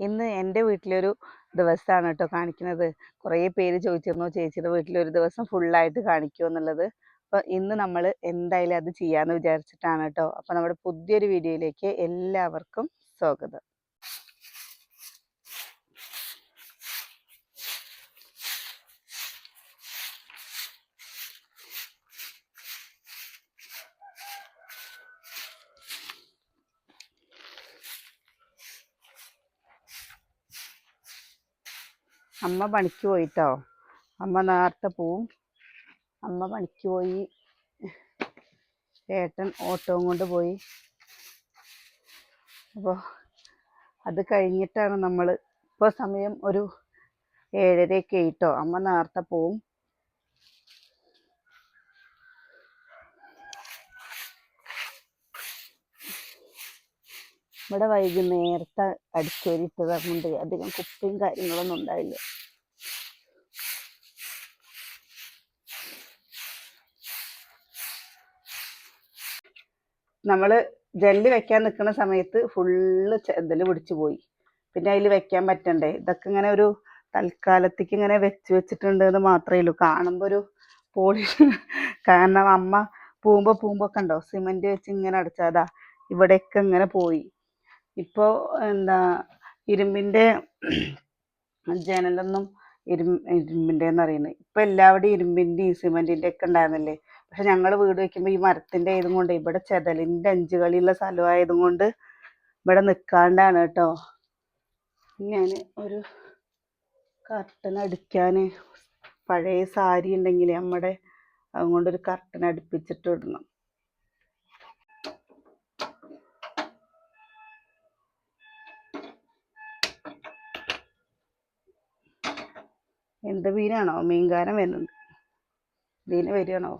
ഇന്ന് എന്റെ വീട്ടിലൊരു ദിവസമാണ് കേട്ടോ കാണിക്കുന്നത്. കുറേ പേര് ചോദിച്ചിരുന്നു ചേച്ചിയുടെ വീട്ടിലൊരു ദിവസം ഫുള്ളായിട്ട് കാണിക്കുമോ എന്നുള്ളത്. അപ്പോൾ ഇന്ന് നമ്മൾ എന്തായാലും അത് ചെയ്യാമെന്ന് വിചാരിച്ചിട്ടാണ് കേട്ടോ. അപ്പോൾ നമ്മുടെ പുതിയൊരു വീഡിയോയിലേക്ക് എല്ലാവർക്കും സ്വാഗതം. അമ്മ പണിക്ക് പോയിട്ടോ. അമ്മ നേരത്തെ പോവും. അമ്മ പണിക്ക് പോയി. ഏട്ടൻ ഓട്ടോ കൊണ്ട് പോയി. അപ്പോൾ അത് കഴിഞ്ഞിട്ടാണ് നമ്മൾ ഇപ്പോൾ സമയം ഒരു ഏഴരയൊക്കെ ആയിട്ടോ. അമ്മ നേരത്തെ പോവും. ഇവിടെ വൈകുന്നേരത്തെ അടിച്ചോരിട്ടത് കൊണ്ട് അധികം കുപ്പിയും കാര്യങ്ങളൊന്നും ഉണ്ടായില്ല. നമ്മൾ ജെല്ല് വെക്കാൻ നിൽക്കുന്ന സമയത്ത് ഫുള്ള് ചെതൽ പിടിച്ചു പോയി. പിന്നെ അതിൽ വെക്കാൻ പറ്റണ്ടേ? ഇതൊക്കെ ഇങ്ങനെ ഒരു തൽക്കാലത്തേക്ക് ഇങ്ങനെ വെച്ച് വെച്ചിട്ടുണ്ട് എന്ന് മാത്രമേ ഉള്ളൂ. കാണുമ്പോൾ ഒരു പോളി കാരണം അമ്മ പൂമ്പോ പൂമ്പൊക്കെ ഉണ്ടോ? സിമെന്റ് വെച്ച് ഇങ്ങനെ അടച്ചാതാ. ഇവിടെയൊക്കെ ഇങ്ങനെ പോയി. ഇപ്പോൾ എന്താ ഇരുമ്പിന്റെ ജനലൊന്നും ഇരു ഇരുമ്പിന്റെന്ന് അറിയുന്നത് ഇപ്പം എല്ലാവിടെയും ഇരുമ്പിന്റെയും സിമെന്റിന്റെ ഒക്കെ ഉണ്ടായിരുന്നില്ലേ? പക്ഷെ ഞങ്ങൾ വീട് വയ്ക്കുമ്പോൾ ഈ മരത്തിന്റെ ആയതും കൊണ്ട് ഇവിടെ ചെതലിന്റെ അഞ്ച് കളിയുള്ള സ്ഥലമായതും കൊണ്ട് ഇവിടെ നിൽക്കാണ്ടാണ് കേട്ടോ. ഞാൻ ഒരു കർട്ടൻ അടിക്കാൻ പഴയ സാരി ഉണ്ടെങ്കിൽ നമ്മുടെ അതുകൊണ്ടൊരു കർട്ടൻ അടുപ്പിച്ചിട്ട് ഇടണം. എന്ത് മീനാണോ? മീൻകാരൻ വരുന്നുണ്ട്. ഇതിന് വരികയാണോ?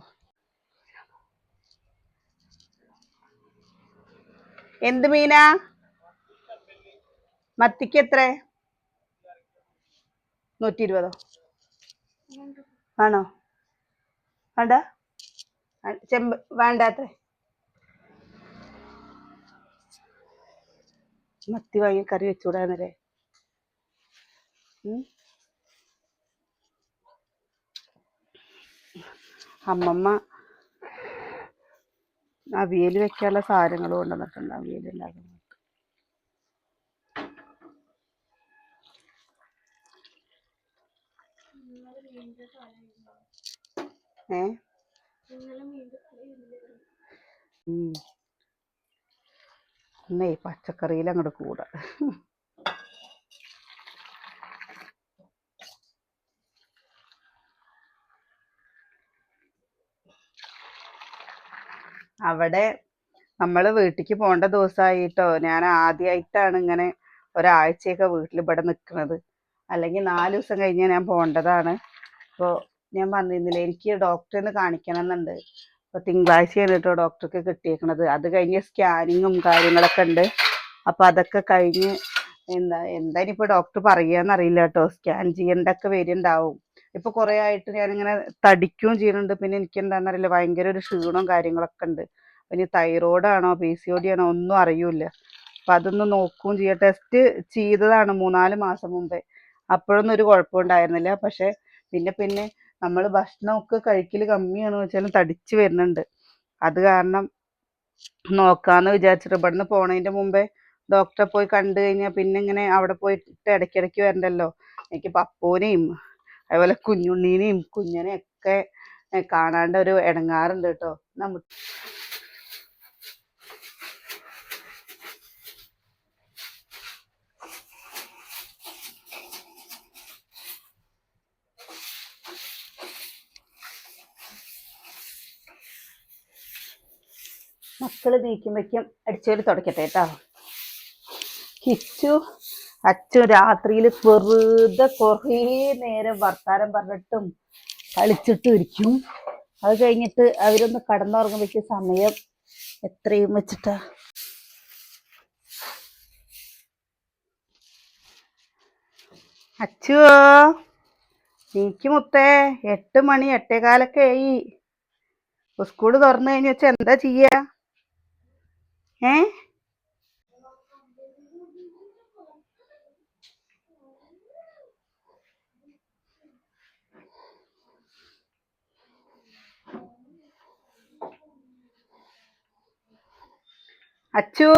എന്ത് മീനാ? മത്തിക്ക് എത്ര? നൂറ്റി ഇരുപതോ ആണോ? വേണ്ട. ചെമ്പ് വേണ്ടാത്രേ മത്തി വാങ്ങി കറി വെച്ചുകൂടാന്നല്ലേ? ഉം. അമ്മമ്മ അവിയൽ വെക്കാനുള്ള സാധനങ്ങൾ കൊണ്ടുവന്നിട്ടുണ്ട് അവിയൽ ഉണ്ടാക്കുന്നത് ഏ പച്ചക്കറിയിലങ്ങോട്ട് പച്ചക്കറിയിൽ കൂടാ അവിടെ നമ്മൾ വീട്ടിലേക്ക് പോകേണ്ട ദിവസമായിട്ടോ ഞാൻ ആദ്യമായിട്ടാണ് ഇങ്ങനെ ഒരാഴ്ചയൊക്കെ വീട്ടിൽ ഇവിടെ നിൽക്കുന്നത് അല്ലെങ്കിൽ നാല് ദിവസം കഴിഞ്ഞാൽ ഞാൻ പോകേണ്ടതാണ്. അപ്പോൾ ഞാൻ പറഞ്ഞിരുന്നില്ല എനിക്ക് ഡോക്ടറിന് കാണിക്കണം എന്നുണ്ട് അപ്പോൾ തിങ്കളാഴ്ചയാണ് കേട്ടോ ഡോക്ടർക്ക് കിട്ടിയേക്കണത്. അത് കഴിഞ്ഞ് സ്കാനിങ്ങും കാര്യങ്ങളൊക്കെ ഉണ്ട്. അപ്പോൾ അതൊക്കെ കഴിഞ്ഞ് എന്താ എന്താ ഇനിയിപ്പോൾ ഡോക്ടർ പറയുകയെന്നറിയില്ല കേട്ടോ. സ്കാൻ ചെയ്യേണ്ടതൊക്കെ വരുന്നുണ്ടാവും ഇപ്പോൾ കുറെ ആയിട്ട് ഞാനിങ്ങനെ തടിക്കുകയും ചെയ്യുന്നുണ്ട്. പിന്നെ എനിക്ക് എന്താണെന്നറിയില്ല ഭയങ്കര ഒരു ക്ഷീണവും കാര്യങ്ങളൊക്കെ ഉണ്ട്. പിന്നെ തൈറോയ്ഡ് ആണോ പി സി ഒ ഡി ആണോ ഒന്നും അറിയൂല അപ്പൊ അതൊന്ന് നോക്കുകയും ചെയ്യുക ടെസ്റ്റ് ചെയ്തതാണ് മൂന്നാൽ മാസം മുമ്പേ. അപ്പോഴൊന്നും ഒരു കുഴപ്പം ഉണ്ടായിരുന്നില്ല. പക്ഷേ പിന്നെ പിന്നെ നമ്മൾ ഭക്ഷണമൊക്കെ കഴിക്കൽ കമ്മിയാണെന്ന് വെച്ചാലും തടിച്ച് വരുന്നുണ്ട്. അത് കാരണം നോക്കാന്ന് വിചാരിച്ചിട്ട് ഇവിടുന്ന് പോണതിന്റെ മുമ്പേ ഡോക്ടറെ പോയി കണ്ടു കഴിഞ്ഞാൽ പിന്നെ ഇങ്ങനെ അവിടെ പോയിട്ട് ഇടയ്ക്കിടയ്ക്ക് വരണ്ടല്ലോ. എനിക്ക് പപ്പൂനെയും അതുപോലെ കുഞ്ഞുണ്ണീനെയും കുഞ്ഞിനെയും ഒക്കെ കാണാണ്ട് ഒരു ഇടങ്ങാറുണ്ട് കേട്ടോ. നമ്മ മക്കൾ നീക്കുമ്പോഴേക്കും അടിച്ചോരി തുടക്കട്ടെ കേട്ടോ. കിച്ചു അച്ചു രാത്രിയിൽ വെറുതെ കുറേ നേരം വർത്താനം പറഞ്ഞിട്ടും കളിച്ചിട്ടും ഇരിക്കും. അത് കഴിഞ്ഞിട്ട് അവരൊന്ന് കടന്നുറങ്ങുമ്പോഴേക്ക് സമയം എത്രയും വെച്ചിട്ടാ? അച്ചുവോ നീക്ക് മുത്തേ എട്ട് മണി എട്ടേകാലൊക്കെ ആയി. സ്കൂൾ തുറന്നു കഴിഞ്ഞ് വെച്ചാൽ എന്താ ചെയ്യാ? ഏ? അച്ചു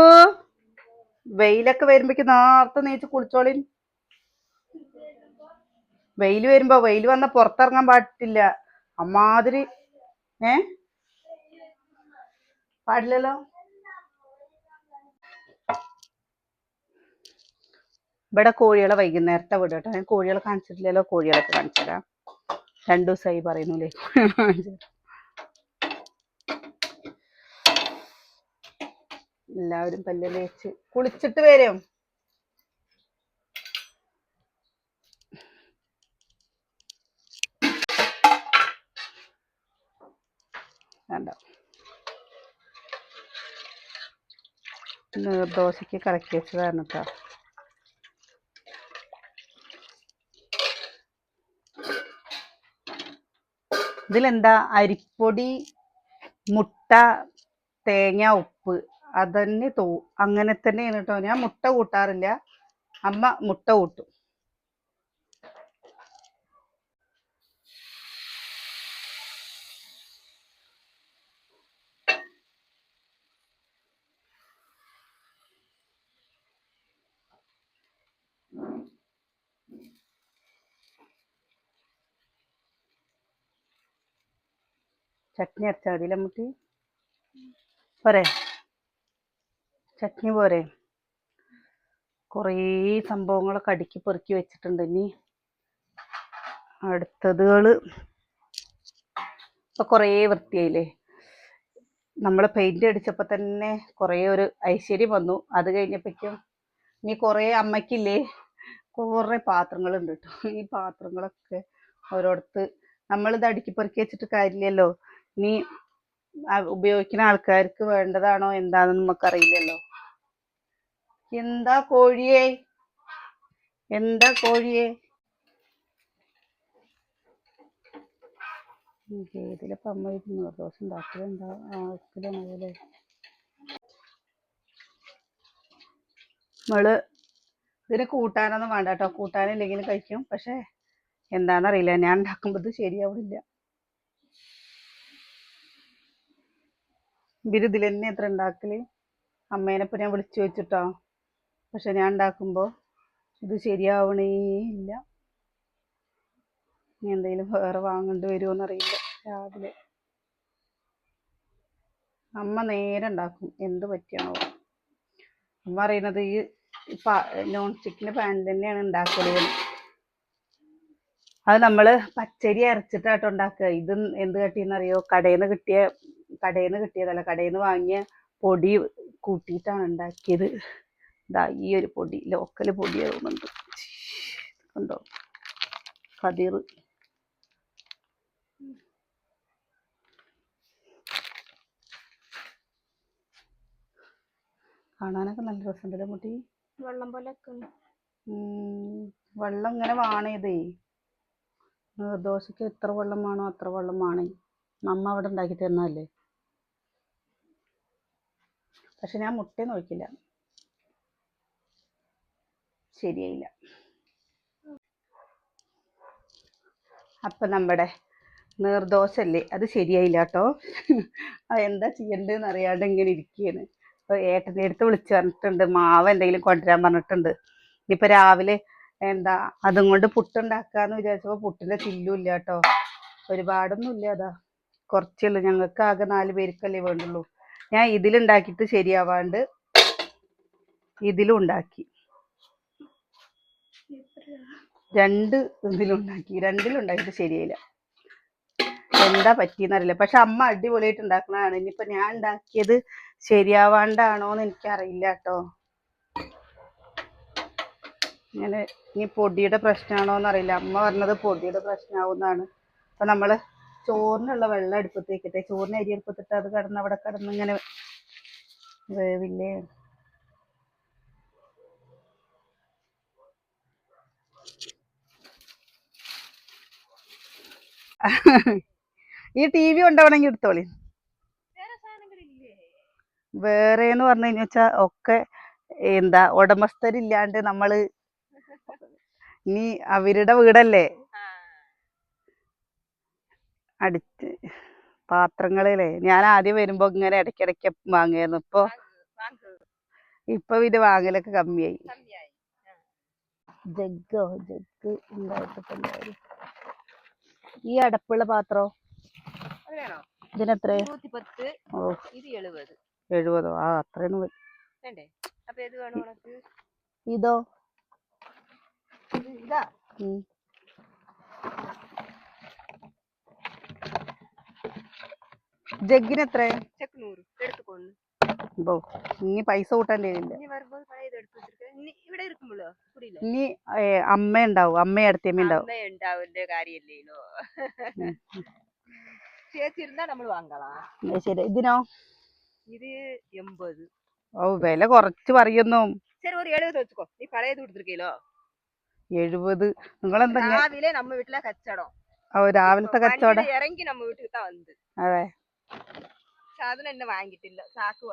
വെയിലൊക്കെ വരുമ്പോഴേക്ക് നേരത്തെ നീച്ച് കുളിച്ചോളി. വെയിൽ വരുമ്പോ വെയിൽ വന്ന പുറത്തിറങ്ങാൻ പാടില്ല. അമ്മാതിരി ഏ? പാടില്ലല്ലോ? ഇവിടെ കോഴികളെ വൈകുന്നേരത്തെ വിടും കേട്ടോ. ഞാൻ കോഴികളെ കാണിച്ചിട്ടില്ലല്ലോ കോഴികളൊക്കെ കാണിച്ചു തരാം രണ്ടു ദിവസമായി പറയുന്നില്ലേ എല്ലാവരും പല്ല് തേച്ച് കുളിച്ചിട്ട് വരും. വേണ്ട നീർദോശയ്ക്ക് കറക്കി വെച്ചതാണ് കേട്ടോ ഇതിലെന്താ? അരിപ്പൊടി മുട്ട തേങ്ങ ഉപ്പ്. അതന്നെ തോ അങ്ങനെ തന്നെയാണ് കേട്ടോ ഞാൻ മുട്ട കൂട്ടാറില്ല. അമ്മ മുട്ട കൂട്ടും. ചട്നി അരച്ചാൽ മതി മുട്ടി പോരെ ചട്നി പോരെ. കുറേ സംഭവങ്ങളൊക്കെ അടുക്കി പെറുക്കി വെച്ചിട്ടുണ്ട് ഇനി. അടുത്തതുകൾ ഇപ്പൊ കുറേ വൃത്തിയായില്ലേ? നമ്മൾ പെയിന്റ് അടിച്ചപ്പോൾ തന്നെ കുറേ ഒരു ഐശ്വര്യം വന്നു. അത് കഴിഞ്ഞപ്പോഴേക്കും ഇനി കുറേ അമ്മയ്ക്കില്ലേ കുറേ പാത്രങ്ങളുണ്ട് കേട്ടോ ഈ പാത്രങ്ങളൊക്കെ ഓരോടത്ത് നമ്മളിത് അടുക്കി പെറുക്കി വെച്ചിട്ട് കാര്യമില്ലല്ലോ. ഇനി ഉപയോഗിക്കുന്ന ആൾക്കാർക്ക് വേണ്ടതാണോ എന്താണെന്ന് നമുക്കറിയില്ലല്ലോ എന്താ കോഴിയെ? എന്താ കോഴിയെ? ഏതിലപ്പം അമ്മ ഇത് നിർദോഷം ഉണ്ടാക്കലുണ്ടാ ആക്കലാണല്ലേ നമ്മൾ ഇതിന് കൂട്ടാനൊന്നും വേണ്ട കേട്ടോ. കൂട്ടാനില്ലെങ്കിൽ കഴിക്കും. പക്ഷെ എന്താണെന്നറിയില്ല ഞാൻ ഉണ്ടാക്കുമ്പോൾ ഇത് ശരിയാവില്ല. ഇവർ ഇതിൽ തന്നെ എത്ര ഉണ്ടാക്കൽ? അമ്മേനെപ്പം ഞാൻ വിളിച്ചു വെച്ചിട്ടോ പക്ഷെ ഞാൻ ഉണ്ടാക്കുമ്പോൾ ഇത് ശരിയാവണേ ഇല്ല. ഇനി എന്തെങ്കിലും വേറെ വാങ്ങേണ്ടി വരുമോന്ന് അറിയില്ല. രാവിലെ. അമ്മ നേരെ ഉണ്ടാക്കും. എന്ത് പറ്റിയാണോ. അമ്മ പറയുന്നത് ഈ നോൺ സ്റ്റിക്കിന്റെ പാൻ തന്നെയാണ് ഉണ്ടാക്കൽ. അത് നമ്മൾ പച്ചരി അരച്ചിട്ടാട്ടോ ഉണ്ടാക്കുക. ഇത് എന്ത് കട്ടിയെന്നറിയോ? കടയിൽ നിന്ന് കിട്ടിയ കടയിൽ നിന്ന് കിട്ടിയതല്ല കടയിൽ നിന്ന് വാങ്ങിയ പൊടി കൂട്ടിയിട്ടാണ് ഉണ്ടാക്കിയത്. ഇതാ ഈ ഒരു പൊടി ലോക്കൽ പൊടി ഉണ്ടോ കണ്ടോ? കതിർ. കാണാനൊക്കെ നല്ല രസമുണ്ടല്ലോ മുട്ടി വെള്ളം പോലെ വെള്ളം ഇങ്ങനെ വാണേതേ ദോശയ്ക്ക് എത്ര വെള്ളം വേണോ അത്ര വെള്ളം വേണേ. നമ്മ അവിടെ ഉണ്ടാക്കി തരുന്നതല്ലേ പക്ഷെ ഞാൻ മുട്ടി ഒഴിക്കില്ല ശരിയായില്ല. അപ്പൊ നമ്മുടെ നീർദോശല്ലേ അത് ശരിയായില്ല കേട്ടോ എന്താ ചെയ്യണ്ടെന്ന് അറിയാണ്ട് ഇങ്ങനെ ഇരിക്കുകയാണ് അപ്പൊ ഏട്ടന്റെ അടുത്ത് വിളിച്ചു പറഞ്ഞിട്ടുണ്ട്. മാവ് എന്തെങ്കിലും കൊണ്ടുവരാൻ പറഞ്ഞിട്ടുണ്ട്. ഇപ്പൊ രാവിലെ എന്താ അതും കൊണ്ട് പുട്ടുണ്ടാക്കാന്ന് വിചാരിച്ചപ്പോ പുട്ടിന്റെ ചില്ലും ഇല്ല കേട്ടോ ഒരുപാടൊന്നും ഇല്ല അതാ. കുറച്ചുള്ളൂ ഞങ്ങൾക്ക് ആകെ നാല് പേർക്കല്ലേ വേണ്ടുള്ളൂ. ഞാൻ ഇതിലുണ്ടാക്കിയിട്ട് ശരിയാവാണ്ട് ഇതിലും ഉണ്ടാക്കി. രണ്ട് ഇതിലുണ്ടാക്കി. രണ്ടിലും ഉണ്ടാക്കിയിട്ട് ശരിയായില്ല. എന്താ പറ്റിയെന്നറിയില്ല. പക്ഷെ അമ്മ അടിപൊളിയായിട്ട് ഉണ്ടാക്കണതാണ്. ഇനിയിപ്പോ ഞാൻ ഉണ്ടാക്കിയത് ശരിയാവാണ്ടാണോന്ന് എനിക്കറിയില്ല കേട്ടോ. ഇങ്ങനെ ഇനി പൊടിയുടെ പ്രശ്നമാണോന്ന് അറിയില്ല. അമ്മ പറഞ്ഞത് പൊടിയുടെ പ്രശ്നമാവുന്നതാണ്. അപ്പൊ നമ്മൾ ചോറിനുള്ള വെള്ളം അടുപ്പത്ത് വെക്കട്ടെ ചോറിന് അരി അടുപ്പത്തിട്ട് അത് കിടന്ന് അവിടെ കിടന്ന് ഇങ്ങനെ വേവില്ലേ? ഈ ടി വി കൊണ്ടുപോകണമെങ്കിൽ എടുത്തോളി. വേറെ എന്ന് പറഞ്ഞു കഴിഞ്ഞു വെച്ചാ ഒക്കെ എന്താ ഉടമസ്ഥരില്ലാണ്ട് നമ്മൾ ഇനി അവരുടെ വീടല്ലേ? അടിച്ച് പാത്രങ്ങളിലേ. ഞാൻ ആദ്യം വരുമ്പോ ഇങ്ങനെ ഇടയ്ക്കിടയ്ക്ക് വാങ്ങിയായിരുന്നു ഇപ്പൊ ഇപ്പൊ ഇത് വാങ്ങലൊക്കെ കമ്മിയായി. ജഗ്ഗോ ജഗ്ഗ് ഉണ്ടായിട്ടില്ല ഈ അടപ്പുള്ള പാത്രോ? ഇതിനെത്രയോ? ഇതിനെത്ര എഴുപത്. ആ ഉനക്ക്? ഇതോ? ഇത്. ഇതാ ഉം. ജഗ്ഗിന് എത്ര ചെക്ക് നൂറ് എടുത്തുകൊണ്ട് ബോ ഇനി പൈസ കൂട്ടാൻ തരില്ല ഇനി വരുമ്പോൾ പഴയത് എടുത്ത് വെച്ചിട്ട് ഇനി ഇവിടെ ഇരിക്കുമ്പോഴോ കുടിയില്ല ഇനി ഏ, അമ്മ ഉണ്ടാവും അമ്മ അടുത്തമ്മ ഉണ്ടാവും അമ്മ ഉണ്ടാവില്ല കാര്യല്ലേനോ ചേച്ചി ഇരുന്നാ നമ്മൾ വാങ്ങലാം അത് ശരി ഇതിനോ ഇത് എൺപത് ഓ വില കുറച്ച് പറയുന്നു சரி ஒரு எழுபது வச்சுக்கோ நீ பழையது கொடுத்துருக்கீங்களோ എഴുപത് നിങ്ങളെന്താ ഇങ്ങ- ராவிலே நம்ம வீட்டுல கச்சடம் ഓ രാവിലത്തെ കച്ചവടം வண்டியில இறங்கி நம்ம வீட்டுக்கு தான் வந்து അതെ സാധനം എന്നെ വാങ്ങിട്ടില്ല ചാക്ക്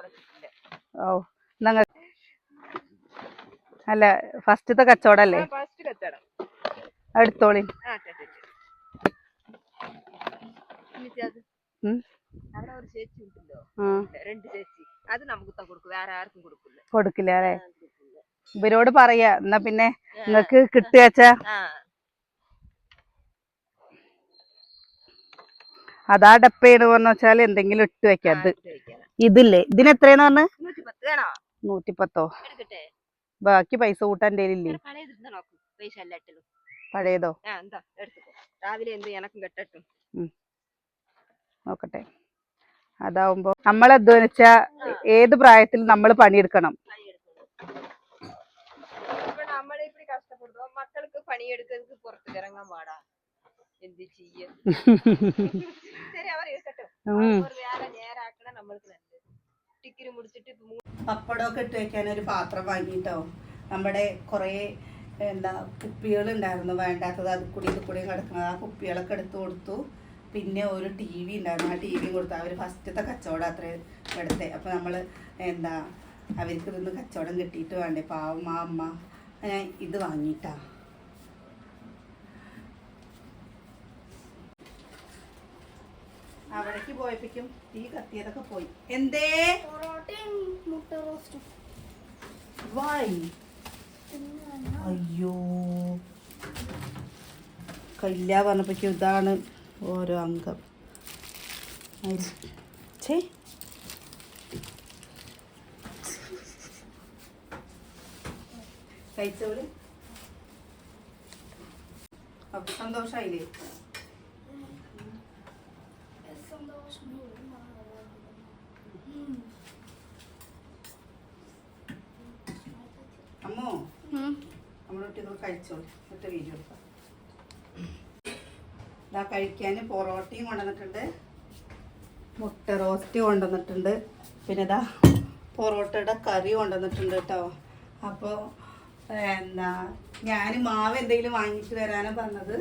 അല്ല ഫസ്റ്റത്തെ കച്ചവടല്ലേ? ഫസ്റ്റ് കച്ചവടം. എടുത്തോളി. കൊടുക്കില്ല. അല്ലേ? ഇവരോട് പറയാ എന്നാ പിന്നെ നിങ്ങക്ക് കിട്ടുക അതാ ഡപ്പയാണ് പറഞ്ഞു വെച്ചാൽ എന്തെങ്കിലും ഇട്ട് വെക്കാം. അത്. ഇതില്ലേ? ഇതിന് എത്രയാന്ന് പറഞ്ഞു? നൂറ്റിപ്പത്തോ ബാക്കി പൈസ കൂട്ടാൻ വേറെ പഴയത്? രാവിലെ എന്ത് എനക്കും കെട്ടട്ടും. നോക്കട്ടെ. അതാവുമ്പോ നമ്മൾ അധ്വാനിച്ച ഏത് പ്രായത്തിൽ നമ്മൾ പണിയെടുക്കണം? ഇപ്പൊ നമ്മൾ ഇപ്പടി കഷ്ടപ്പെടുന്നു. മക്കൾക്ക് പണിയെടുക്കുന്നത് പുറത്തു ഇറങ്ങാൻ പാടാ. എന്ത് ചെയ്യ? പപ്പടമൊക്കെ ഇട്ട് വെക്കാൻ ഒരു പാത്രം വാങ്ങിട്ടോ? നമ്മുടെ കുറേ എന്താ കുപ്പികൾ ഉണ്ടായിരുന്നു വേണ്ടാത്തത് അത് കൂടി ഇത് കൂടി കിടക്കുന്നത്. ആ കുപ്പികളൊക്കെ എടുത്തു കൊടുത്തു. പിന്നെ ഒരു ടി വി ഉണ്ടായിരുന്നു. ആ ടി വി കൊടുത്തു. അവർ ഫസ്റ്റത്തെ കച്ചവടം അത്ര എടുത്തേ. അപ്പോൾ നമ്മൾ എന്താ അവർക്ക് ഇതൊന്ന് കച്ചവടം കിട്ടിയിട്ട് വേണ്ടേ? പാവം ആ അമ്മ. ഇത് വാങ്ങിയിട്ടാ അവിടേക്ക് പോയപ്പോഴേക്കും തീ കത്തിയതൊക്കെ പോയി. എന്തേ? അയ്യോ. കയ്യില്ല പറഞ്ഞപ്പോഴേക്കും ഇതാണ് ഓരോ അംഗം. ഛേ. കഴിച്ചോളി. അപ്പൊ നമ്മളൊട്ട് നിങ്ങൾ കഴിച്ചോളൂ എന്നിട്ട് വീഡിയോ എടുക്കാം ഇതാ കഴിക്കാൻ പൊറോട്ടയും കൊണ്ടുവന്നിട്ടുണ്ട്. മുട്ട റോസ്റ്റ് കൊണ്ടുവന്നിട്ടുണ്ട്. പിന്നെ ഇതാ പൊറോട്ടയുടെ കറി കൊണ്ടുവന്നിട്ടുണ്ട് കേട്ടോ. അപ്പോൾ എന്താ ഞാൻ മാവ് എന്തെങ്കിലും വാങ്ങിച്ചു തരാനാണ് പറഞ്ഞത്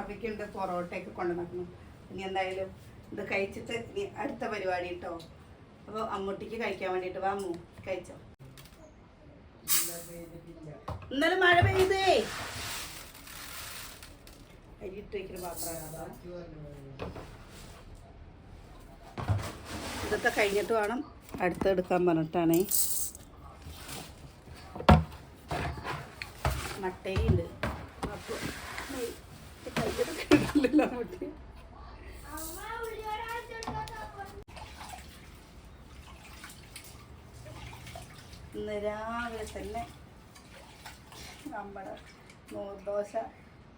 അവയ്ക്കുണ്ട് പൊറോട്ടയൊക്കെ കൊണ്ടുവന്നിരുന്നു ഇനി എന്തായാലും ഇത് കഴിച്ചിട്ട് ഇനി അടുത്ത പരിപാടി കേട്ടോ. അപ്പോൾ അമ്മൂട്ടിക്ക് കഴിക്കാൻ വേണ്ടിയിട്ട് വാ അമ്മു. കഴിച്ചോ. ഇന്നലെ മഴ പെയ്തേ. പാത്രമാണ് ഇതൊക്കെ കഴിഞ്ഞിട്ട് വേണം അടുത്ത് എടുക്കാൻ പറഞ്ഞിട്ടാണേ. അങ്ങോട്ട്. ഇന്ന് രാവിലെ തന്നെ നമ്മുടെ നൂർദോശ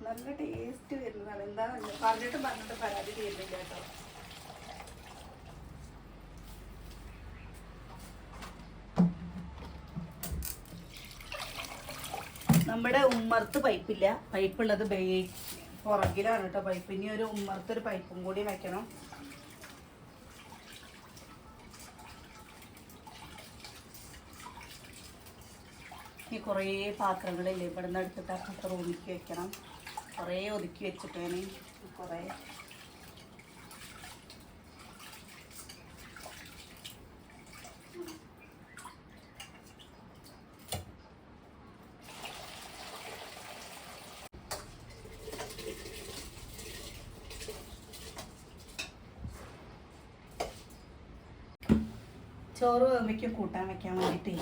നല്ല ടേസ്റ്റ് വരുന്നതാണ്. എന്താണെന്ന് പറഞ്ഞിട്ട് പറഞ്ഞിട്ട് പരാതി ചെയ്യുന്നില്ല കേട്ടോ. നമ്മുടെ ഉമ്മർത്ത് പൈപ്പില്ല. പൈപ്പുള്ളത് ബേ പുറകിലാണ് കേട്ടോ പൈപ്പ്. ഇനി ഒരു ഉമ്മർത്തൊരു പൈപ്പും കൂടി വെക്കണം. ഈ കുറേ പാത്രങ്ങളില്ലേ? ഇവിടെ നിന്ന് എടുത്തിട്ട് അപ്പുറത്ത് റൂമിലേക്ക് വെക്കണം. കുറേ ഒതുക്കി വെച്ചിട്ടേനെ കുറേ. ചോറ് വേമയ്ക്ക് കൂട്ടാൻ വെക്കാൻ വേണ്ടിയിട്ടേ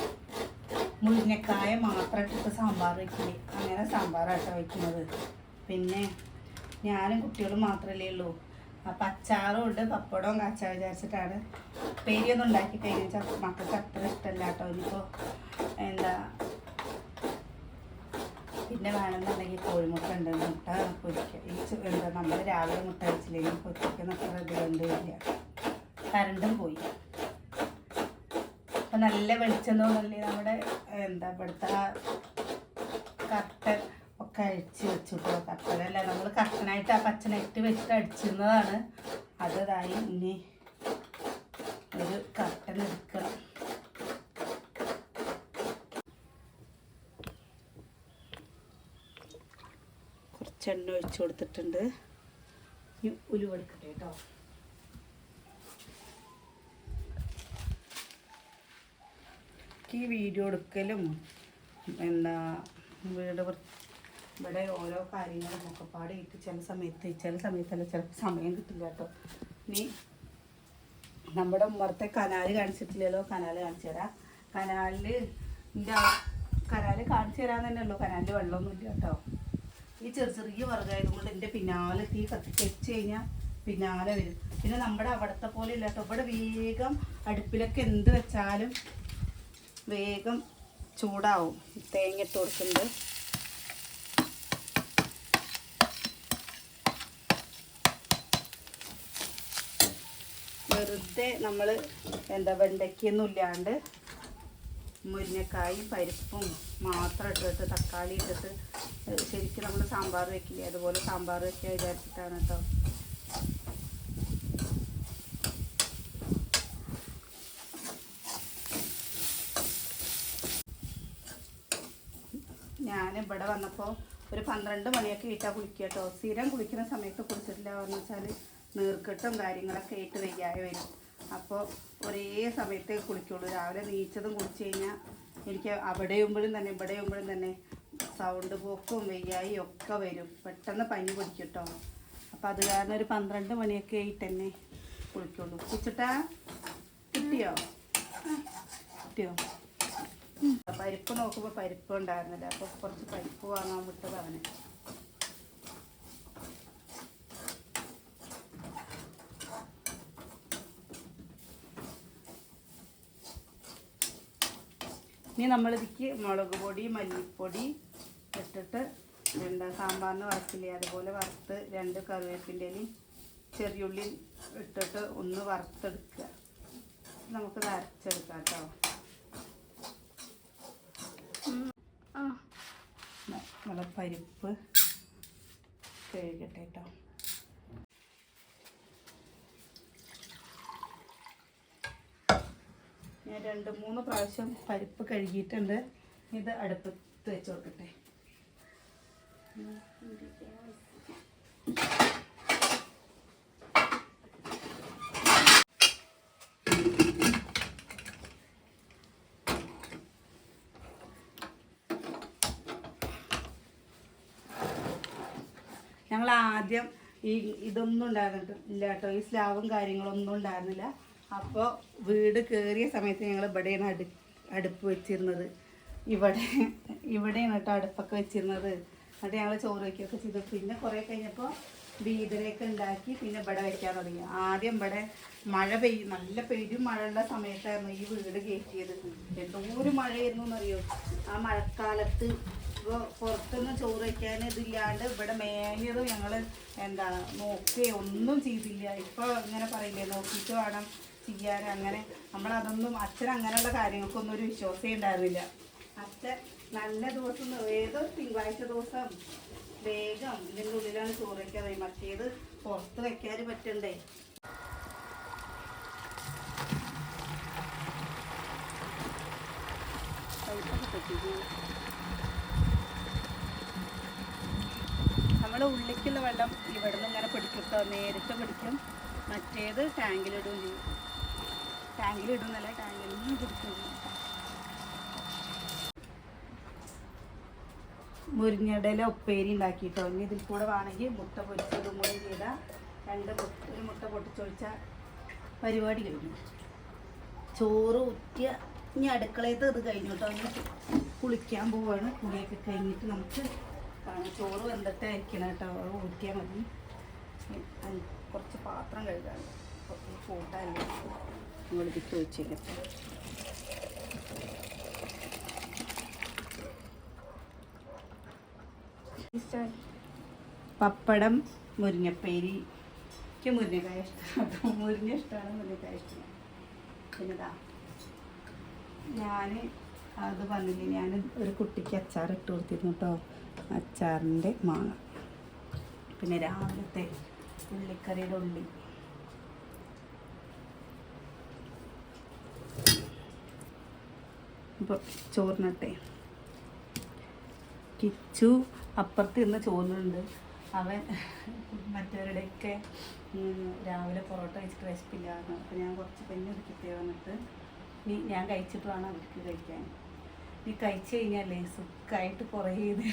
മുരിങ്ങക്കായ മാത്രം ഇട്ടിട്ട് സാമ്പാർ വയ്ക്കൽ അങ്ങനെ സാമ്പാറാട്ടോ വയ്ക്കുന്നത് പിന്നെ ഞാനും കുട്ടികളും മാത്രമല്ലേ ഉള്ളൂ. അപ്പം അച്ചാറും ഉണ്ട് പപ്പടവും കാച്ചാ വിചാരിച്ചിട്ടാണ്. പേരിയൊന്നും ഉണ്ടാക്കി കഴിഞ്ഞാൽ മക്കൾക്ക് അത്ര ഇഷ്ടമല്ല കേട്ടോ ഇനിയിപ്പോൾ എന്താ പിന്നെ വേണമെന്നുണ്ടെങ്കിൽ കോഴിമുട്ട ഉണ്ട്. മുട്ട പൊരിക്കുക ഈ എന്താ നമ്മൾ രാവിലെ മുട്ട കഴിച്ചില്ലെങ്കിൽ പൊരിക്കുന്ന അത്ര ഇത് കണ്ടുവരില്ല കരണ്ടും പോയി. അപ്പം നല്ല വെളിച്ചം തോന്നല്ലേ നമ്മുടെ എന്താ ഇവിടുത്തെ കട്ടൻ ഒക്കെ അഴിച്ച് വെച്ചു കേട്ടോ കട്ടനല്ല നമ്മൾ കട്ടനായിട്ട് ആ പച്ചനെറ്റ് വെച്ചിട്ട് അടിച്ചിരുന്നതാണ്. അതായി ഇനി ഒരു കട്ടൻ എടുക്കണം കുറച്ചെണ്ണ ഒഴിച്ചു കൊടുത്തിട്ടുണ്ട്. ഈ ഉലുവ എടുക്കട്ടെ കേട്ടോ. ഈ വീഡിയോ എടുക്കലും എന്താ വീട് ഇവിടെ ഓരോ കാര്യങ്ങളും ഒക്കെ പാടിയിട്ട് ചില സമയത്ത് ചില സമയത്തല്ല ചിലപ്പോൾ സമയം കിട്ടില്ല കേട്ടോ. നീ നമ്മുടെ ഉമ്മറത്തെ കനാല് കാണിച്ചിട്ടില്ലല്ലോ? കനാല് കാണിച്ചു തരാം. കനാലിൽ എന്റെ കനാല് കാണിച്ചു തരാൻ തന്നെ ഉള്ളൂ. കനാലിൽ വെള്ളമൊന്നുമില്ല കേട്ടോ. ഈ ചെറിയ ചെറിയ വർഗമായത് കൊണ്ട് എന്റെ പിന്നാലെ തീ കത്തിച്ച് വെച്ച് കഴിഞ്ഞാൽ പിന്നാലെ വരും. പിന്നെ നമ്മുടെ അവിടുത്തെ പോലെ ഇല്ല കേട്ടോ. ഇവിടെ വേഗം അടുപ്പിലൊക്കെ എന്ത് വെച്ചാലും വേഗം ചൂടാവും. തേങ്ങ ഇട്ട് കൊടുക്കുമ്പോൾ വെറുതെ നമ്മൾ എന്താ വെണ്ടയ്ക്കൊന്നും ഇല്ലാണ്ട് മുരിങ്ങക്കായും പരിപ്പും മാത്രം ഇട്ടിട്ട് തക്കാളി ഇട്ടിട്ട് ശരിക്കും നമ്മൾ സാമ്പാർ വെക്കില്ലേ? അതുപോലെ സാമ്പാർ വെക്കുക വിചാരിച്ചിട്ടാണ് കേട്ടോ ഞാൻ ഇവിടെ വന്നപ്പോൾ ഒരു പന്ത്രണ്ട് മണിയൊക്കെ ഇട്ടാൽ കുളിക്കുക കേട്ടോ. സ്ഥിരം കുളിക്കുന്ന സമയത്ത് കുളിച്ചിട്ടില്ല എന്ന് വെച്ചാൽ നീർക്കെട്ടും കാര്യങ്ങളൊക്കെ ആയിട്ട് വയ്യാതെ വരും. അപ്പോൾ ഒരേ സമയത്തേ കുളിക്കുള്ളൂ. രാവിലെ നീച്ചതും കുളിച്ച് കഴിഞ്ഞാൽ എനിക്ക് അവിടെ ആകുമ്പോഴും തന്നെ ഇവിടെ ആകുമ്പോഴും തന്നെ സൗണ്ട് പോക്കും വയ്യായി ഒക്കെ വരും. പെട്ടെന്ന് പനി പിടിക്കും കേട്ടോ. അപ്പോൾ അത് കാരണം ഒരു പന്ത്രണ്ട് മണിയൊക്കെ ആയിട്ട് തന്നെ കുളിക്കുള്ളൂ. കുളിച്ചിട്ടാ കിട്ടിയോ? കിട്ടിയോ? പരിപ്പ് നോക്കുമ്പോൾ പരിപ്പ് ഉണ്ടായിരുന്നില്ല. അപ്പോൾ കുറച്ച് പരിപ്പ് വാങ്ങാൻ വിട്ടത് അവന്. ഇനി നമ്മളിതിക്ക് മുളക് പൊടി മല്ലിപ്പൊടി ഇട്ടിട്ട് എന്താ സാമ്പാറിന് വറുക്കില്ലേ അതുപോലെ വറുത്ത് രണ്ട് കറിവേപ്പിന്റെ ഇലയും ചെറിയുള്ളി ഇട്ടിട്ട് ഒന്ന് വറുത്തെടുക്കുക. നമുക്കത് അരച്ചെടുക്കാം കേട്ടോ. നമ്മളെ പരിപ്പ് കഴുകട്ടെ കേട്ടോ. ഞാൻ രണ്ട് മൂന്ന് പ്രാവശ്യം പരിപ്പ് കഴുകിയിട്ടുണ്ട്. ഇത് അടുപ്പത്ത് വെച്ച് കൊടുക്കട്ടെ ഞങ്ങൾ ആദ്യം ഈ ഇതൊന്നും ഉണ്ടായിരുന്നില്ല കേട്ടോ. ഈ സ്ലാവും കാര്യങ്ങളൊന്നും ഉണ്ടായിരുന്നില്ല. അപ്പോൾ വീട് കയറിയ സമയത്ത് ഞങ്ങൾ ഇവിടെയാണ് അടു അടുപ്പ് വെച്ചിരുന്നത്. ഇവിടെ ഇവിടെയാണ് കേട്ടോ അടുപ്പൊക്കെ വെച്ചിരുന്നത്. എന്നിട്ട് ഞങ്ങൾ ചോറ് വയ്ക്കുകയൊക്കെ ചെയ്തു. പിന്നെ കുറേ കഴിഞ്ഞപ്പോൾ വീതരയൊക്കെ ഉണ്ടാക്കി പിന്നെ ഇവിടെ വെക്കാൻ തുടങ്ങി. ആദ്യം ഇവിടെ മഴ പെയ്യും നല്ല പെരും ഉള്ള സമയത്തായിരുന്നു ഈ വീട് കയറ്റിയത്. എന്തോരം മഴയായിരുന്നു എന്നറിയോ? ആ മഴക്കാലത്ത് ഇപ്പോൾ പുറത്തുനിന്ന് ചോറ് വയ്ക്കാൻ ഇതില്ലാണ്ട് ഇവിടെ മേലിയതും ഞങ്ങൾ എന്താ നോക്കുകയോ ഒന്നും ചെയ്തില്ല. ഇപ്പോൾ ഇങ്ങനെ പറയില്ലേ നോക്കിയിട്ട് വേണം ചെയ്യാൻ. അങ്ങനെ നമ്മളതൊന്നും അച്ഛൻ അങ്ങനെയുള്ള കാര്യങ്ങൾക്കൊന്നും ഒരു വിശ്വാസമേ ഉണ്ടായിരുന്നില്ല. അച്ഛൻ നല്ല ദിവസം ഏതോ തിങ്കളാഴ്ച ദിവസം വേഗം ഇതിന്റെ ഉള്ളിലാണ് ചോറ് വയ്ക്കാതെ മറ്റേത് പുറത്ത് വെക്കാൻ പറ്റണ്ടേ? നമ്മുടെ ഉള്ളിക്കുള്ള വെള്ളം ഇവിടെ നിന്ന് ഇങ്ങനെ പിടിക്കും നേരിട്ട് പിടിക്കും. മറ്റേത് ടാങ്കിലിടും ചെയ്യും. ടാങ്കിലിടും എന്നല്ല ടാങ്കിൽ നിന്ന് പിടിക്കും. ചെയ്യും. മുരിങ്ങടയില ഉപ്പേരി ഉണ്ടാക്കിയിട്ടോ. ഇനി ഇതിൽ കൂടെ വേണമെങ്കിൽ മുട്ട പൊരിച്ചതും കൂടി ചെയ്താൽ രണ്ട് ഒരു മുട്ട പൊട്ടിച്ചൊഴിച്ച പരിപാടി കഴിഞ്ഞു. ചോറ് ഊറ്റിയ ഇനി അടുക്കളയത്ത് ഇത് കഴിഞ്ഞു കേട്ടോ. ഇനി കുളിക്കാൻ പോവാണ്. കുളിയൊക്കെ കഴിഞ്ഞിട്ട് നമുക്ക് ചോറ് വെന്തിട്ട് അരിക്കണം കേട്ടോ. ഊറ്റിയാൽ മതി. കുറച്ച് പാത്രം കഴുകാണ് കൂട്ടാൻ നിങ്ങൾ ഇതിക്ക് പപ്പടം മുരിങ്ങപ്പേരി. എനിക്ക് മുരിങ്ങക്കായ ഇഷ്ടമാണ് മുരിങ്ങ ഇഷ്ടമാണ് മുരിങ്ങക്കായ ഇഷ്ടമാണ്. പിന്നെതാ ഞാൻ അത് പറഞ്ഞില്ലേ ഞാൻ ഒരു കുട്ടിക്ക് അച്ചാർ ഇട്ട് കൊടുത്തിരുന്നു കേട്ടോ അച്ചാറിന്റെ മാങ്ങ. പിന്നെ രാവിലത്തെ ഉള്ളിക്കറിയുടെ ഉള്ളി. ചോറിനട്ടെ. കിച്ചു അപ്പുറത്ത് ഇരുന്ന് ചോറുന്നുണ്ട്. അവൻ മറ്റവരുടെയൊക്കെ രാവിലെ പൊറോട്ട കഴിച്ചിട്ട് വിശപ്പില്ലായിരുന്നു. അപ്പോൾ ഞാൻ കുറച്ച് പെണ്ണ് കിട്ടിയ വന്നിട്ട് നീ ഞാൻ കഴിച്ചിട്ട് വേണം അവർക്ക് കഴിക്കാൻ. നീ കഴിച്ചു കഴിഞ്ഞാലേ സുഖമായിട്ട് കുറേ ഒരു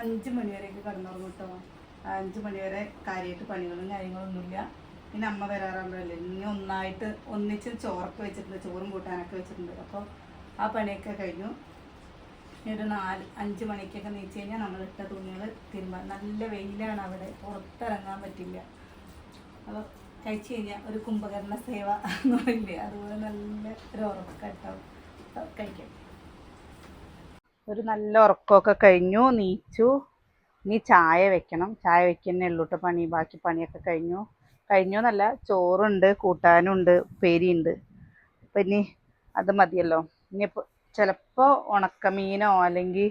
അഞ്ച് മണിവരെയൊക്കെ കിടന്നുറങ്ങും അഞ്ച് മണിവരെ കാര്യമായിട്ട് പണികളും കാര്യങ്ങളൊന്നുമില്ല. പിന്നെ അമ്മ വരാറുണ്ടല്ലേ ഇനി ഒന്നായിട്ട് ഒന്നിച്ച് ചോറൊക്കെ വെച്ചിട്ടുണ്ട് ചോറും കൂട്ടാനൊക്കെ വെച്ചിട്ടുണ്ട്. അപ്പോൾ ആ പണിയൊക്കെ കഴിഞ്ഞു. ഒരു നാല് അഞ്ച് മണിക്കൊക്കെ നീച്ച് കഴിഞ്ഞാൽ നമ്മൾ ഇട്ട തുണികൾ തിരുമ്പാൻ നല്ല വെയിലാണ് അവിടെ. പുറത്തിറങ്ങാൻ പറ്റില്ല. അപ്പോൾ കഴിച്ച് കഴിഞ്ഞാൽ ഒരു കുംഭകരണ സേവ എന്ന് അതുപോലെ നല്ല ഒരു ഉറക്കട്ടാവും കഴിക്കാം. ഒരു നല്ല ഉറക്കമൊക്കെ കഴിഞ്ഞു നീച്ചു. ഇനി ചായ വെക്കണം. ചായ വെക്കുന്നേ ഉള്ളൂ കേട്ടോ പണി. ബാക്കി പണിയൊക്കെ കഴിഞ്ഞു. കഴിഞ്ഞു എന്നല്ല ചോറുണ്ട് കൂട്ടാനുണ്ട് ഉപ്പേരിയുണ്ട്. അപ്പം ഇനി അത് മതിയല്ലോ. ഇനിയിപ്പോൾ ചിലപ്പോൾ ഉണക്കമീനോ അല്ലെങ്കിൽ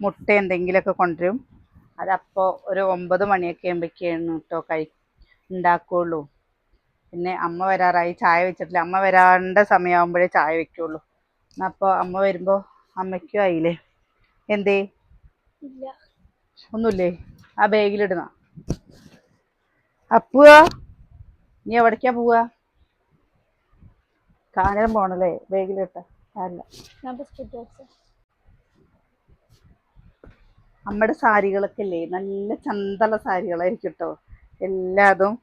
മുട്ട എന്തെങ്കിലുമൊക്കെ കൊണ്ടുവരും. അതപ്പോൾ ഒരു ഒമ്പത് മണിയൊക്കെ ആകുമ്പോഴേക്കാണ് കേട്ടോ കഴി ഉണ്ടാക്കുകയുള്ളൂ പിന്നെ അമ്മ വരാറായി. ചായ വെച്ചിട്ടില്ല. അമ്മ വരാണ്ട സമയമാകുമ്പോഴേ ചായ വെക്കുള്ളൂ. അപ്പോൾ അമ്മ വരുമ്പോൾ അമ്മയ്ക്കും ആയില്ലേ? എന്തേ? ഒന്നുമില്ലേ ആ ബാഗിലിടുന്ന. അപ്പുക നീ എവിടേക്കാ പോവുക കാനം പോണല്ലേ? ബാഗിലിട്ട. അല്ല. ഞാൻ ബിസ്ക്കറ്റ് കഴിച്ച അമ്മയുടെ സാരികളൊക്കെ ഇല്ലേ നല്ല ചന്തള സാരികളായിരിക്കും കേട്ടോ എല്ലാതും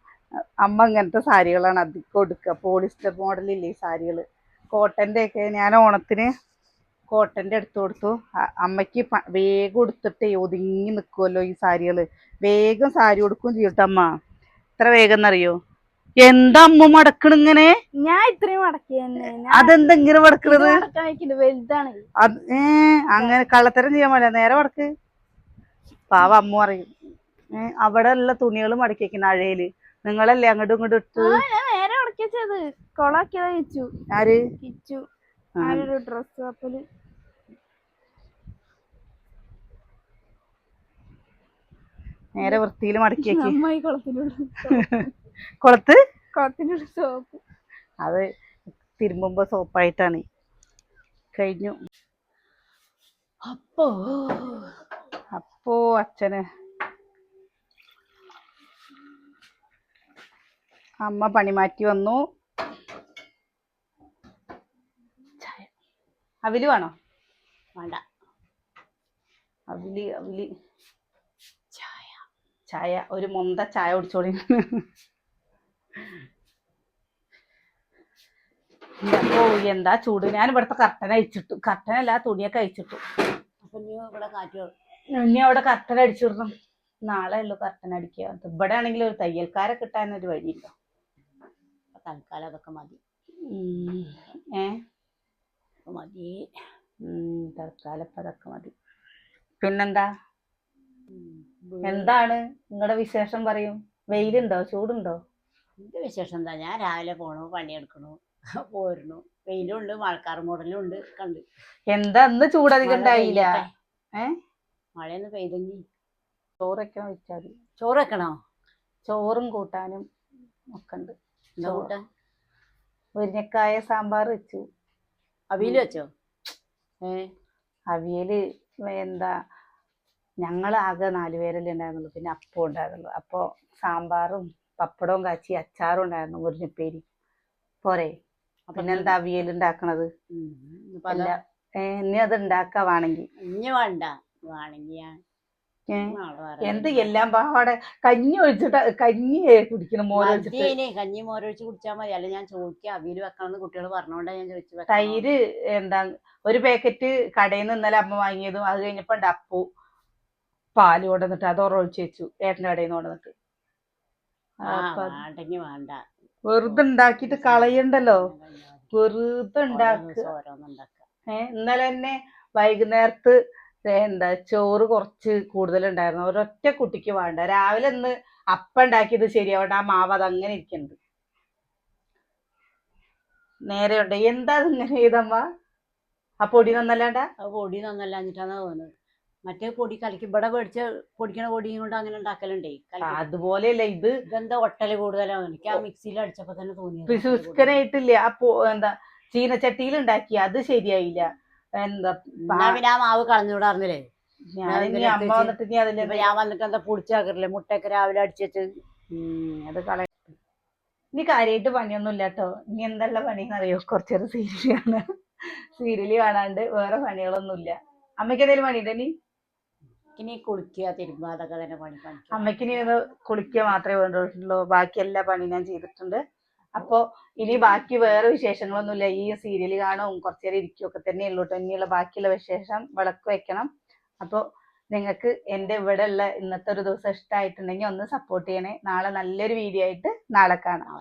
അമ്മ ഇങ്ങനത്തെ സാരികളാണ് അധികം എടുക്കുക പോളിസ്റ്റർ മോഡലില്ലേ സാരികൾ കോട്ടന്റെ ഒക്കെ ഞാൻ ഓണത്തിന് കോട്ടന്റെ എടുത്തു കൊടുത്തു. അമ്മയ്ക്ക് വേഗം എടുത്തിട്ടേ ഒതുങ്ങി നിൽക്കുമല്ലോ ഈ സാരികൾ വേഗം സാരി കൊടുക്കും ചെയ്യട്ടോ അമ്മ. എത്ര വേഗം എന്നറിയോ? എന്താ അമ്മ മടക്കണിങ്ങനെ ഞാൻ ഇത്രയും മടക്കി അതെന്താ ഇങ്ങനെ മടക്കണത്? വലുതാണ്. അത് ഏ അങ്ങനെ കള്ളത്തരം ചെയ്യാൻ പാടില്ല. നേരെ മടക്ക്. പാവ അമ്മ പറയും. ഏ അവിടെ ഉള്ള തുണികൾ മടക്കി വെക്കുന്ന അഴയിൽ. നിങ്ങളല്ലേ അങ്ങോട്ടും ഇങ്ങോട്ടും ഇട്ട്? നേരെ മടക്കി വെച്ചത് കൊളാക്കിയതാ വെച്ചു ആര്? കിച്ചു. ആരൊരു ഡ്രസ് കപ്പൽ നേരെ വൃത്തിയിൽ മടക്കി വെക്കി കുളത്ത്? കുളത്തിനുള്ള സോപ്പ് അത് തിരുമ്പുമ്പോ സോപ്പായിട്ടാണ് കഴിഞ്ഞു. അപ്പോ? അപ്പോ അച്ഛന്. അമ്മ പണി മാറ്റി വന്നു. അവിൽ വേണോ? വേണ്ട. അവിൽ അവിൽ. ചായ. ചായ. ഒരു മൊന്ത ചായ കുടിച്ചോളി. ഓ എന്താ ചൂട്? ഞാൻ ഇവിടുത്തെ കർട്ടൻ അഴിച്ചിട്ടു. കർട്ടനല്ല തുണിയൊക്കെ അഴിച്ചിട്ടു. അപ്പൊ നീ ഇവിടെ കാറ്റ് ഇനി അവിടെ കർട്ടൻ അടിച്ചിടണം നാളെ ഉള്ളു കർട്ടൻ അടിക്കുക. ഇവിടെ ആണെങ്കിൽ ഒരു തയ്യൽക്കാരെ കിട്ടാൻ ഒരു വഴിയില്ല ഇപ്പൊ തൽക്കാലം അതൊക്കെ മതി. ഏ? മതി. തൽക്കാലം ഇപ്പൊ അതൊക്കെ മതി. പിന്നെന്താ? എന്താണ്? നിങ്ങളുടെ വിശേഷം പറയും. വെയിലുണ്ടോ? ചൂടുണ്ടോ? എന്ത് വിശേഷം? എന്താ ഞാൻ രാവിലെ പോണു പണിയെടുക്കണു പോരുന്നു. വെയിലുണ്ട് മഴക്കാർ മോഡലും ഉണ്ട് കണ്ട്. എന്താ ഇന്ന് ചൂടധികം മഴയൊന്നും ഉണ്ടായില്ല. മഴയൊന്ന് പെയ്തെങ്കി ചോറൊക്കെ വെച്ചാൽ. മതി ചോറ് വെക്കണോ? ചോറും കൂട്ടാനും ഒക്കെ ഉണ്ട്. എന്താ കൂട്ടാൻ? മുരിങ്ങക്കായ സാമ്പാർ വെച്ചു. അവിയൽ വെച്ചോ? ഏ? അവിയൽ എന്താ ഞങ്ങൾ ആകെ നാല് പേരല്ലേ ഉണ്ടായിരുന്നുള്ളൂ. പിന്നെ അപ്പം ഉണ്ടായിരുന്നുള്ളൂ. അപ്പോൾ സാമ്പാറും പപ്പടവും കാച്ചി അച്ചാറും ഉണ്ടായിരുന്നു മുരിഞ്ഞപ്പേരി പോരെ പിന്നെന്താ അവിയൽ ഉണ്ടാക്കണത് ഇനി അത് ഉണ്ടാക്കാവാണെങ്കിൽ ഇനി വേണ്ട. എന്ത് എല്ലാം പാവാടെ കഞ്ഞി ഒഴിച്ചിട്ട് കഞ്ഞി കുടിക്കണം മോരൊഴിച്ചിട്ട് കഞ്ഞി മോരൊഴിച്ച് കുടിച്ചാൽ മതി. അല്ല ഞാൻ ചോദിക്കാം. അവിയൽ വെക്കണമെന്ന് കുട്ടികൾ പറഞ്ഞോണ്ടാ ഞാൻ ചോദിച്ചു? തൈര് എന്താ ഒരു പാക്കറ്റ് കടയിൽ നിന്ന് ഇന്നലെ അമ്മ വാങ്ങിയതും അത് കഴിഞ്ഞപ്പോ അപ്പു. പാൽ കൊണ്ടുവന്നിട്ട് അത് ഒഴിച്ച് വെച്ചു. ഏട്ടന്റെ കടയിൽ നിന്ന് കൊണ്ടുവന്നിട്ട്. വേണ്ടെങ്കി വേണ്ട. വെറുതെ ഉണ്ടാക്കിട്ട് കളയണ്ടല്ലോ? വെറുതെ ഏ ഉണ്ടാക്കുക ഏഹ് ഇന്നലെ തന്നെ വൈകുന്നേരത്ത് എന്താ ചോറ് കുറച്ച് കൂടുതലുണ്ടായിരുന്നു. ഒരൊറ്റ കുട്ടിക്ക് വേണ്ട. രാവിലെ ഇന്ന് അപ്പം ഉണ്ടാക്കിയത് ശരിയാവട്ടെ ആ മാവ് അത് അങ്ങനെ ഇരിക്കുന്നുണ്ട് നേരെയുണ്ട്. എന്താ ഇങ്ങനെ ചെയ്തമ്മ? ആ പൊടി നന്നല്ലാണ്ട? ആ പൊടി നന്നല്ല എന്നിട്ടാണ് തോന്നുന്നത്. മറ്റേ പൊടി കലക്കി ഇവിടെ മേടിച്ച പൊടിക്കണ പൊടിയും കൊണ്ട് അങ്ങനെ ഉണ്ടാക്കലുണ്ടേ. അതുപോലെയല്ല ഇത് ഇതെന്താ ഒട്ടൽ കൂടുതലാണ്? എനിക്ക് ആ മിക്സിയിൽ അടിച്ചപ്പോ തന്നെ തോന്നി പിശുസ്കനായിട്ടില്ല ആ പോ എന്താ ചീനച്ചട്ടിയിൽ ഉണ്ടാക്കി. അത് ശരിയായില്ല. എന്താ പിന്നെ ആ മാവ് ഇനി അമ്മ വന്നിട്ട് ഇനി ഞാൻ വന്നിട്ട് എന്താ പൊടിച്ചാക്കറില്ലേ മുട്ടയൊക്കെ രാവിലെ അടിച്ചിട്ട് അത് കളയ ഇനി കാര്യമായിട്ട് പണിയൊന്നും ഇല്ല കേട്ടോ. ഇനി എന്തെല്ലാം പണിന്ന് അറിയോ കുറച്ചേരം സീരിയലാണ്. സീരിയൽ കാണാണ്ട് വേറെ പണികളൊന്നും ഇല്ല അമ്മയ്ക്ക് എന്തെങ്കിലും പണിയുണ്ടോ ഇനി? ഇനി കുളിക്കുക തിരുമ്പുക അതൊക്കെ തന്നെ പണി പണിക്കും. അമ്മക്കിനി ഒന്ന് കുളിക്കുക മാത്രമേ വേണ്ടുള്ളൂ. ബാക്കി എല്ലാ പണിയും ഞാൻ ചെയ്തിട്ടുണ്ട്. അപ്പോ ഇനി ബാക്കി വേറെ വിശേഷങ്ങളൊന്നുമില്ല. ഈ സീരിയൽ കാണും കുറച്ചേരം ഇരിക്കുകയൊക്കെ തന്നെ ഉള്ളൂ കേട്ടോ. ഇനിയുള്ള ബാക്കിയുള്ള വിശേഷം വിളക്ക് വെക്കണം. അപ്പോൾ നിങ്ങൾക്ക് എന്റെ ഇവിടെ ഉള്ള ഇന്നത്തെ ഒരു ദിവസം ഇഷ്ടമായിട്ടുണ്ടെങ്കിൽ ഒന്ന് സപ്പോർട്ട് ചെയ്യണേ. നാളെ നല്ലൊരു വീഡിയോ ആയിട്ട് നാളെ കാണാം.